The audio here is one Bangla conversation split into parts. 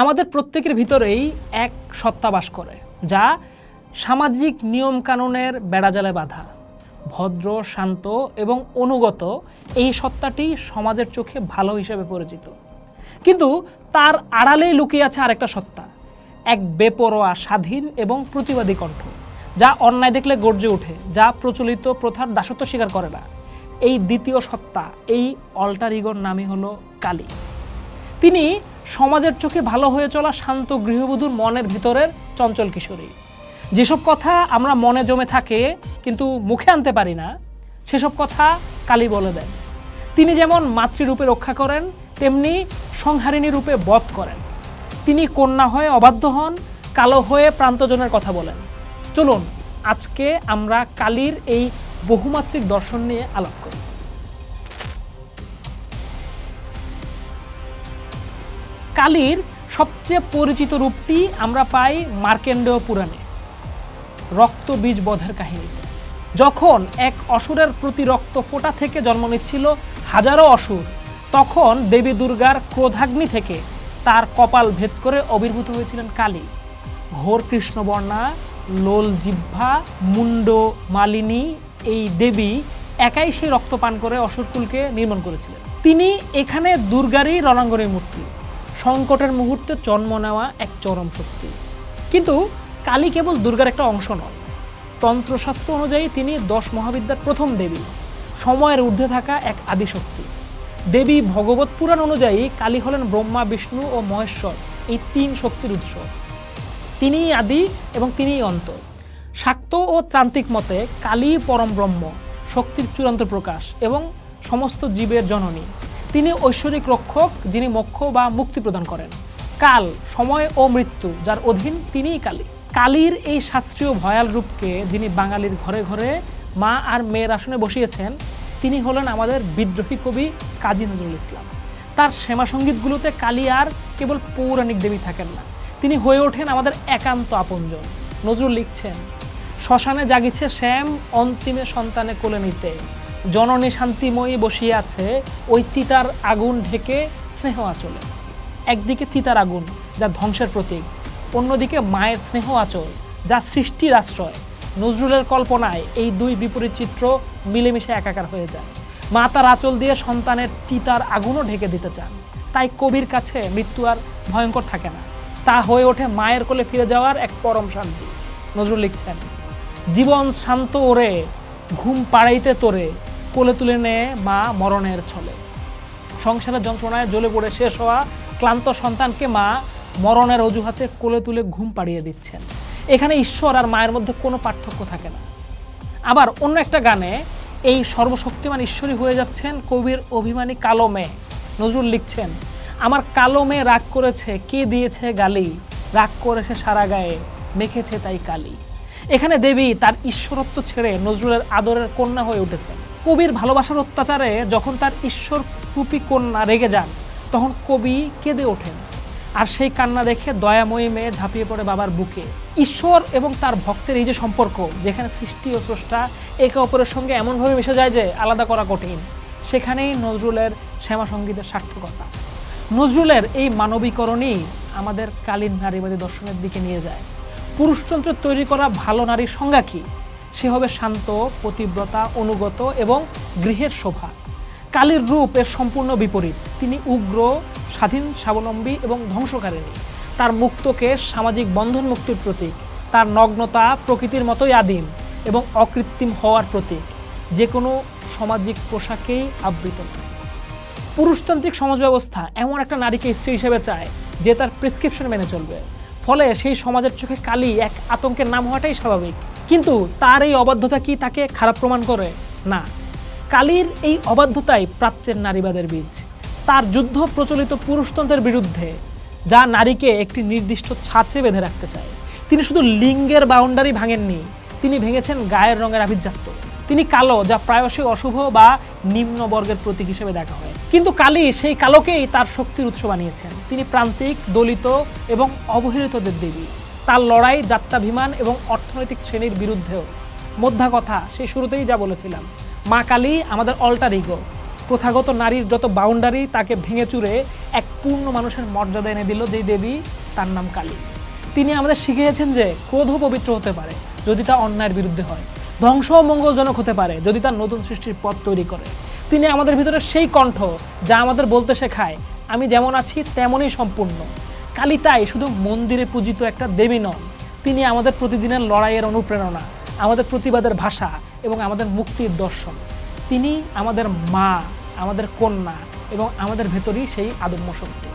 আমাদের প্রত্যেকের ভিতরেই এক সত্তা বাস করে, যা সামাজিক নিয়মকানুনের বেড়াজালে বাধা। ভদ্র, শান্ত এবং অনুগত এই সত্তাটি সমাজের চোখে ভালো হিসেবে পরিচিত। কিন্তু তার আড়ালেই লুকিয়ে আছে আরেকটা সত্তা, এক বেপরোয়া, স্বাধীন এবং প্রতিবাদী কণ্ঠ, যা অন্যায় দেখলে গর্জে ওঠে, যা প্রচলিত প্রথার দাসত্ব স্বীকার করে না। এই দ্বিতীয় সত্তা, এই অল্টার ইগোর নামই হলো কালী। তিনি সমাজের চোখে ভালো হয়ে চলা শান্ত গৃহবধূর মনের ভিতরের চঞ্চল কিশোরী। যেসব কথা আমরা মনে জমে থাকে কিন্তু মুখে আনতে পারি না, সেসব কথা কালী বলে দেন। তিনি যেমন মাতৃরূপে রক্ষা করেন, তেমনি সংহারিণী রূপে বধ করেন। তিনি কন্যা হয়ে অবাধ্য হন, কালো হয়ে প্রান্তজনের কথা বলেন। চলুন, আজকে আমরা কালীর এই বহুমাত্রিক দর্শন নিয়ে আলাপ করি। কালীর সবচেয়ে পরিচিত রূপটি আমরা পাই মার্কেন্ডেয় পুরাণে, রক্ত বীজ বধের কাহিনীতে যখন এক অসুরের প্রতি রক্ত ফোঁটা থেকে জন্ম নিচ্ছিল হাজারো অসুর, তখন দেবী দুর্গার ক্রোধাগ্নি থেকে তার কপাল ভেদ করে আবির্ভূত হয়েছিলেন কালী। ঘোর কৃষ্ণবর্ণা, লোল জিহ্বা, মুন্ড, মালিনী, এই দেবী একাই সেই রক্ত পান করে অসুরকুলকে নির্মাণ করেছিলেন। তিনি এখানে দুর্গারই রণাঙ্গনের মূর্তি। সংকটের মুহূর্তে জন্ম নেওয়া এক চরম শক্তি। কিন্তু কালী কেবল দুর্গার একটা অংশ নন। তন্ত্রশাস্ত্র অনুযায়ী তিনি দশ মহাবিদ্যার প্রথম দেবী। সময়ের ঊর্ধ্বে থাকা এক আদিশক্তি। দেবী ভগবত পুরাণ অনুযায়ী কালী হলেন ব্রহ্মা, বিষ্ণু ও মহেশ্বর এই তিন শক্তির উৎস। তিনিই আদি এবং তিনিই অন্ত। শাক্ত ও ত্রান্তিক মতে কালী পরম ব্রহ্ম, শক্তির চূড়ান্ত প্রকাশ এবং সমস্ত জীবের জননী। তিনি ঐশ্বরিক রক্ষক যিনি মোক্ষ বা মুক্তি প্রদান করেন। কাল, সময় ও মৃত্যু, যার অধীন তিনিই কালী। কালীর এই শাস্ত্রীয় ভয়াল রূপকে যিনি বাঙালির ঘরে ঘরে মা আর মেয়ের আসনে বসিয়েছেন, তিনি হলেন আমাদের বিদ্রোহী কবি কাজী নজরুল ইসলাম। তার শ্যামা সঙ্গীতগুলোতে কালী আর কেবল পৌরাণিক দেবী থাকেন না। তিনি হয়ে ওঠেন আমাদের একান্ত আপনজন। নজরুল লিখছেন, শ্মশানে জাগিছে শ্যাম, অন্তিমে সন্তানে কোলে নিতে। জননী শান্তিময়ী বসিয়ে আছে ওই চিতার আগুন ঢেকে স্নেহ আচলে। একদিকে চিতার আগুন, যা ধ্বংসের প্রতীক, অন্যদিকে মায়ের স্নেহ আচল, যা সৃষ্টির আশ্রয়। নজরুলের কল্পনায় এই দুই বিপরীত চিত্র মিলেমিশে একাকার হয়ে যায়। মা তার আঁচল দিয়ে সন্তানের চিতার আগুনও ঢেকে দিতে চান। তাই কবির কাছে মৃত্যু আর ভয়ঙ্কর থাকে না। তা হয়ে ওঠে মায়ের কোলে ফিরে যাওয়ার এক পরম শান্তি। নজরুল লিখছেন, জীবন শান্ত ওরে, ঘুম পাড়াইতে তোরে কোলে তুলে নে মা মরণের ছলে। সংসারের যন্ত্রণায় জ্বলে পড়ে শেষ হওয়া ক্লান্ত সন্তানকে মা মরণের অজুহাতে কোলে তুলে ঘুম পাড়িয়ে দিচ্ছেন। এখানে ঈশ্বর আর মায়ের মধ্যে কোনো পার্থক্য থাকে না। আবার অন্য একটা গানে এই সর্বশক্তিমান ঈশ্বরই হয়ে যাচ্ছেন কবির অভিমানী কালো মেয়ে। নজরুল লিখছেন, আমার কালো মেয়ে রাগ করেছে, কে দিয়েছে গালি? রাগ করেছে সারা গায়ে, মেখেছে তাই কালি। এখানে দেবী তার ঈশ্বরত্ব ছেড়ে নজরুলের আদরের কন্যা হয়ে উঠেছে। কবির ভালোবাসার অত্যাচারে যখন তার ঈশ্বর রূপী কন্যা রেগে যান, তখন কবি কেঁদে ওঠেন। আর সেই কান্না দেখে দয়াময়ী মেয়ে ঝাঁপিয়ে পড়ে বাবার বুকে। ঈশ্বর এবং তার ভক্তের এই যে সম্পর্ক, যেখানে সৃষ্টি ও স্রষ্টা একে অপরের সঙ্গে এমনভাবে মিশে যায় যে আলাদা করা কঠিন। সেখানেই নজরুলের শ্যামা সঙ্গীতের সার্থকতা। নজরুলের এই মানবীকরণই আমাদের কালীন নারীবাদী দর্শনের দিকে নিয়ে যায়। পুরুষতন্ত্র তৈরি করা ভালো নারীর সংজ্ঞা কী? সে হবে শান্ত, পতিব্রতা, অনুগত এবং গৃহের শোভা। কালীর রূপ এর সম্পূর্ণ বিপরীত। তিনি উগ্র, স্বাধীন, স্বাবলম্বী এবং ধ্বংসকারিণী। তার মুক্তকে সামাজিক বন্ধন মুক্তির প্রতীক। তার নগ্নতা প্রকৃতির মতোই আদিম এবং অকৃত্রিম হওয়ার প্রতীক। যে কোনো সামাজিক পোশাকেই আবৃত। পুরুষতান্ত্রিক সমাজ ব্যবস্থা এমন একটা নারীকে স্ত্রী হিসেবে চায় যে তার প্রেসক্রিপশন মেনে চলবে। ফলে সেই সমাজের চোখে কালী এক আতঙ্কের নাম হওয়াটাই স্বাভাবিক। কিন্তু তার এই অবাধ্যতা কি তাকে খারাপ প্রমাণ করে? না। কালীর এই অবাধ্যতাই প্রাচ্যের নারীবাদের বীজ। তার যুদ্ধ প্রচলিত পুরুষতন্ত্রের বিরুদ্ধে, যা নারীকে একটি নির্দিষ্ট ছাঁচে বেঁধে রাখতে চায়। তিনি শুধু লিঙ্গের বাউন্ডারি ভাঙেননি, তিনি ভেঙেছেন গায়ের রঙের আভিজাত্য। তিনি কালো, যা প্রায়শই অশুভ বা নিম্নবর্গের প্রতীক হিসেবে দেখা হয়। কিন্তু কালী সেই কালোকেই তার শক্তির উৎস বানিয়েছেন। তিনি প্রান্তিক, দলিত এবং অবহেলিতদের দেবী। তার লড়াই, যাত্রাভিমান এবং অর্থনৈতিক শ্রেণির বিরুদ্ধেও। মধ্যা কথা সেই শুরুতেই যা বলেছিলাম, মা কালী আমাদের অল্টার ইগো প্রথাগত নারীর যত বাউন্ডারি তাকে ভেঙে চুরে এক পূর্ণ মানুষের মর্যাদা এনে দিল যেই দেবী, তার নাম কালী। তিনি আমাদের শিখিয়েছেন যে ক্রোধও পবিত্র হতে পারে যদি তা অন্যায়ের বিরুদ্ধে হয়। ধ্বংস মঙ্গলজনক হতে পারে যদি তার নতুন সৃষ্টির পথ তৈরি করে। তিনি আমাদের ভিতরে সেই কণ্ঠ যা আমাদের বলতে শেখায়, আমি যেমন আছি তেমনই সম্পূর্ণ। কালী তাই শুধু মন্দিরে পূজিত একটা দেবী নন, তিনি আমাদের প্রতিদিনের লড়াইয়ের অনুপ্রেরণা, আমাদের প্রতিবাদের ভাষা এবং আমাদের মুক্তির দর্শন। তিনি আমাদের মা, আমাদের কন্যা এবং আমাদের ভেতরই সেই আদম্য শক্তি।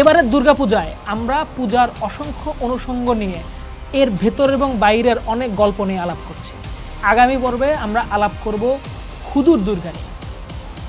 এবারের দুর্গাপূজায় আমরা পূজার অসংখ্য অনুষঙ্গ নিয়ে এর ভেতর এবং বাইরের অনেক গল্প নিয়ে আলাপ করছি। আগামী পর্বে আমরা আলাপ করব খুদুর দুর্গা নিয়ে।